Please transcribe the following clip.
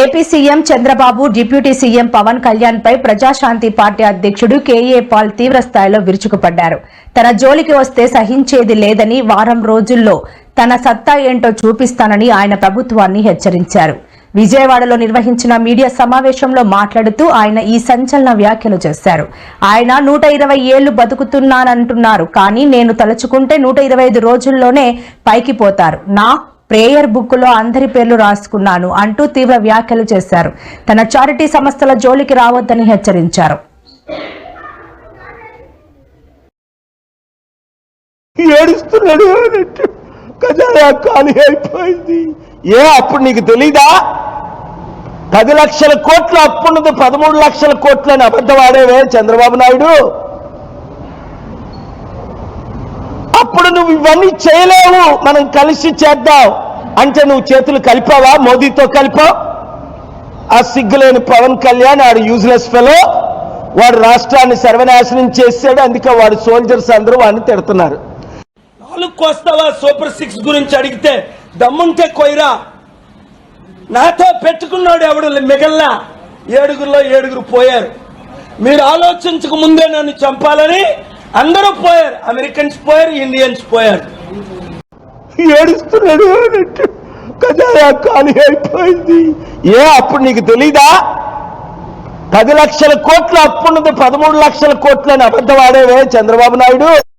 AP CM Chandrababu deputy CM Pawan Kalyan పై Praja Shanti party అధ్యక్షుడు KA Paul తీవ్ర స్థాయిలో విరుచుకుపడ్డారు. తన జోలికి వస్తే సహించేది లేదని వారం రోజుల్లో తన సత్తా ఏంటో చూపిస్తానని ఆయన ప్రభుత్వాన్ని హెచ్చరించారు. విజయవాడలో నిర్వహించిన మీడియా సమావేశంలో మాట్లాడుతూ ఆయన ఈ సంచలన వ్యాఖ్యలు చేశారు. ఆయన నూట ఇరవై ఏళ్ళు బతుకుతున్నానంటున్నారు కానీ నేను తలుచుకుంటే నూట ఇరవై ఐదు రోజుల్లోనే పైకి పోతారు. నా ప్రేయర్ బుక్లో అందరి పేర్లు రాసుకున్నాను అంటూ తీవ్ర వ్యాఖ్యలు చేశారు. తన చారిటీ సంస్థల జోలికి రావద్దని హెచ్చరించారు. ఏడుస్తున్నాడు ఖజానా ఖాళీ అయిపోయింది. ఏ అప్పుడు నీకు తెలీదా? పది లక్షల కోట్ల అప్పున్నది పదమూడు లక్షల కోట్లు అని అబద్ధం ఆడేవే చంద్రబాబు నాయుడు. అప్పుడు నువ్వు ఇవన్నీ చేయలేవు. మనం కలిసి చేద్దాం. అంటే నువ్వు చేతులు కలిపావా? మోదీతో కలిపావు ఆ సిగ్గులేని పవన్ కళ్యాణ్ ఆడు యూజ్లెస్ ఫెలో వాడు రాష్ట్రాన్ని సర్వనాశనం చేశాడు. అందుకే వాడు సోల్జర్స్ అందరూ వాడిని తిడుతున్నారు. నాలుగు కోస్తావా సూపర్ సిక్స్ గురించి అడిగితే దమ్ముంటే కొయ్యరా. నాతో పెట్టుకున్నాడు ఎవడు? మిగల్లా. ఏడుగురులో ఏడుగురు పోయారు. మీరు ఆలోచించక ముందే నన్ను చంపాలని అందరూ పోయారు. అమెరికన్స్ పోయారు ఇండియన్స్ పోయారు. ఏడుస్తున్నాడు అన్నట్టు. కదా ఖాళీ అయిపోయింది. ఏ అప్పుడు నీకు తెలీదా? పది లక్షల కోట్ల అప్పున్నది పదమూడు లక్షల కోట్లని అబద్ధవాడేవే చంద్రబాబు నాయుడు?